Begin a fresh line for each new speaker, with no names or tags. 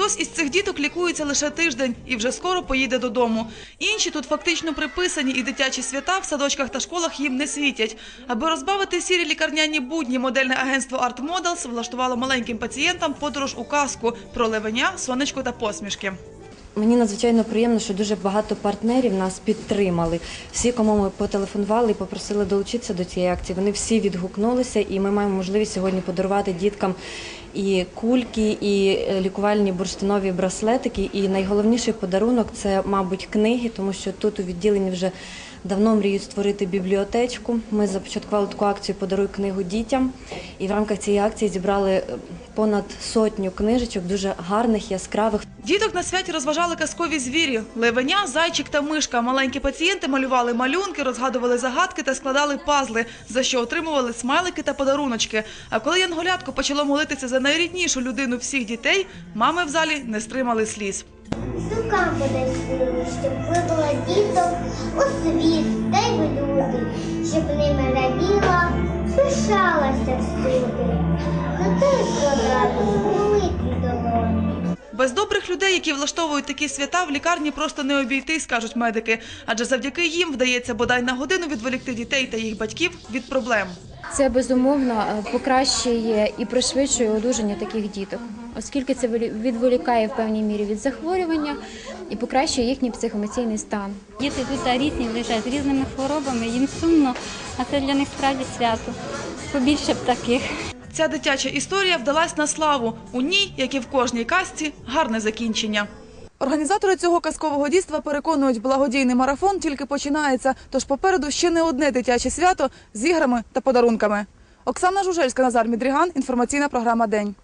Хтось із цих діток лікується лише тиждень і вже скоро поїде додому. Інші тут фактично приписані, і дитячі свята в садочках та школах їм не світять. Аби розбавити сірі лікарняні будні, модельне агентство Art Models влаштувало маленьким пацієнтам подорож у казку про левеня, сонечко та посмішки.
Мені надзвичайно приємно, що дуже багато партнерів нас підтримали. Всі, кому ми потелефонували і попросили долучитися до цієї акції, вони всі відгукнулися, і ми маємо можливість сьогодні подарувати діткам і кульки, і е, лікувальні бурштинові браслетики. І найголовніший подарунок це, мабуть, книги, тому що тут у відділенні вже давно мріють створити бібліотечку. Ми започаткували таку акцію Подаруй книгу дітям. І в рамках цієї акції зібрали е, понад сотню книжечок, дуже гарних, яскравих.
Діток на святі розважали казкові звірі: левеня, зайчик та мишка. Маленькі пацієнти малювали малюнки, розгадували загадки та складали пазли, за що отримували смайлики та подаруночки. А коли Янголятко почало молитися за найріднішу людину всіх дітей, мами в залі не стримали сліз.
Сукам сили, щоб вибила діток у світ та й в люди, щоб ними раділа, пишалася всюди. За те складати молитві долоні.
Без добрих людей, які влаштовують такі свята, в лікарні просто не обійтись, кажуть медики. Адже завдяки їм вдається бодай на годину відволікти дітей та їх батьків від проблем.
Це безумовно е, покращує і пришвидшує одужання таких діток, оскільки це відволікає в певній мірі від захворювання і покращує їхній психоемоційний стан.
Діти тут різні лежать з різними хворобами, їм сумно, а це для них справді свято. Побільше б таких.
Ця дитяча історія вдалась на славу. У ній, як і в кожній казці, гарне закінчення. Організатори цього казкового дійства переконують, благодійний марафон тільки починається, тож попереду ще не одне дитяче свято з іграми та подарунками. Оксана Жужельська, Назар Мідріган. Інформаційна програма День.